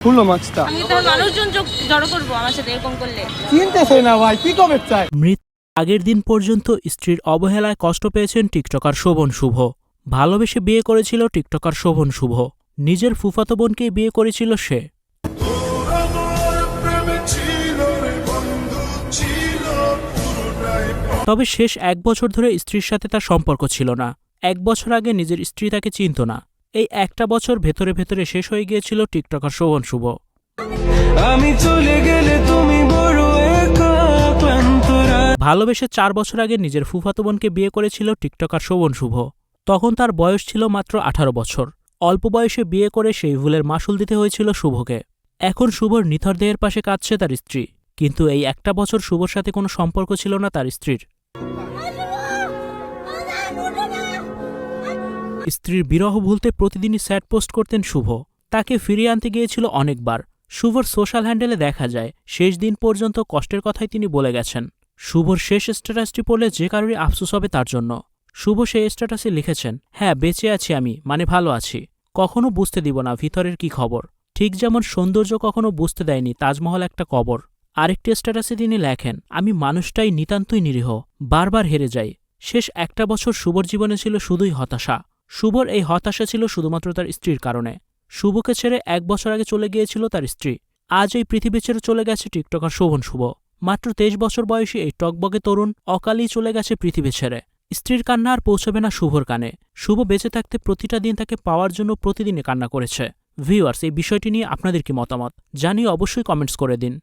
খুললো মাছটা। আমি তার মানুষজন জড়ো করব আমার সাথে এরকম করলে। চিনতেছে না ভাই কি কবে চাই? মৃত আগের দিন পর্যন্ত স্ত্রীর অবহেলায় কষ্ট পেয়েছেন টিকটকার শোভন শুভ। ভালোবেসে বিয়ে করেছিল টিকটকার শোভন শুভ। নিজের ফুফাতো বোনকেই বিয়ে করেছিল সে। তবে শেষ এক বছর ধরে স্ত্রীর সাথে তার সম্পর্ক ছিল না। এক বছর আগে নিজের স্ত্রী তাকে চিনত না। এই একটা বছর ভেতরে ভেতরে শেষ হয়ে গিয়েছিল টিকটকার শোভন শুভ। আমি চলে গেলে তুমি বড় একা ভালোবেসে চার বছর আগে নিজের ফুফাতো বোনকে বিয়ে করেছিল টিকটকার শোভন শুভ। তখন তার বয়স ছিল মাত্র আঠারো বছর। অল্প বয়সে বিয়ে করে সেই ভুলের মাসুল দিতে হয়েছিল শুভকে। এখন শুভর নিথর দেহের পাশে কাঁদছে তার স্ত্রী। কিন্তু এই একটা বছর শুভর সাথে কোনো সম্পর্ক ছিল না তার স্ত্রীর। স্ত্রীর বিরহ ভুলতে প্রতিদিনই স্যাড পোস্ট করতেন শুভ। তাকে ফিরিয়ে আনতে গিয়েছিল অনেকবার। শুভর সোশ্যাল হ্যান্ডেলে দেখা যায়, শেষ দিন পর্যন্ত কষ্টের কথাই তিনি বলে গেছেন। শুভর শেষ স্ট্যাটাসটি পড়লে যে কারোরই আফসোস হবে তার জন্য। শুভ সেই স্ট্যাটাসে লিখেছেন হ্যাঁ বেঁচে আছি আমি মানে ভালো আছি। কখনো বুঝতে দিব না ভিতরের কি খবর। ঠিক যেমন সৌন্দর্য কখনো বুঝতে দেয়নি, তাজমহল একটা কবর। আরেকটি স্ট্যাটাসে তিনি লেখেন, আমি মানুষটাই নিতান্তই নিরীহ, বারবার হেরে যাই। শেষ একটা বছর শুভর জীবনে ছিল শুধুই হতাশা। শুভর এই হতাশা ছিল শুধুমাত্র তার স্ত্রীর কারণে। শুভকে ছেড়ে এক বছর আগে চলে গিয়েছিল তার স্ত্রী। আজ এই পৃথিবী ছেড়ে চলে গেছে টিকটকার শোভন শুভ। মাত্র তেইশ বছর বয়সী এই টকবগে তরুণ অকালেই চলে গেছে পৃথিবী ছেড়ে। স্ত্রীর কান্না আর পৌঁছবে না শুভর কানে। শুভ বেঁচে থাকতে প্রতিটা দিন তাকে পাওয়ার জন্য প্রতিদিনে কান্না করেছে। ভিউয়ার্স, এই বিষয়টি নিয়ে আপনাদের কি মতামত? জানিয়ে অবশ্যই কমেন্টস করে দিন।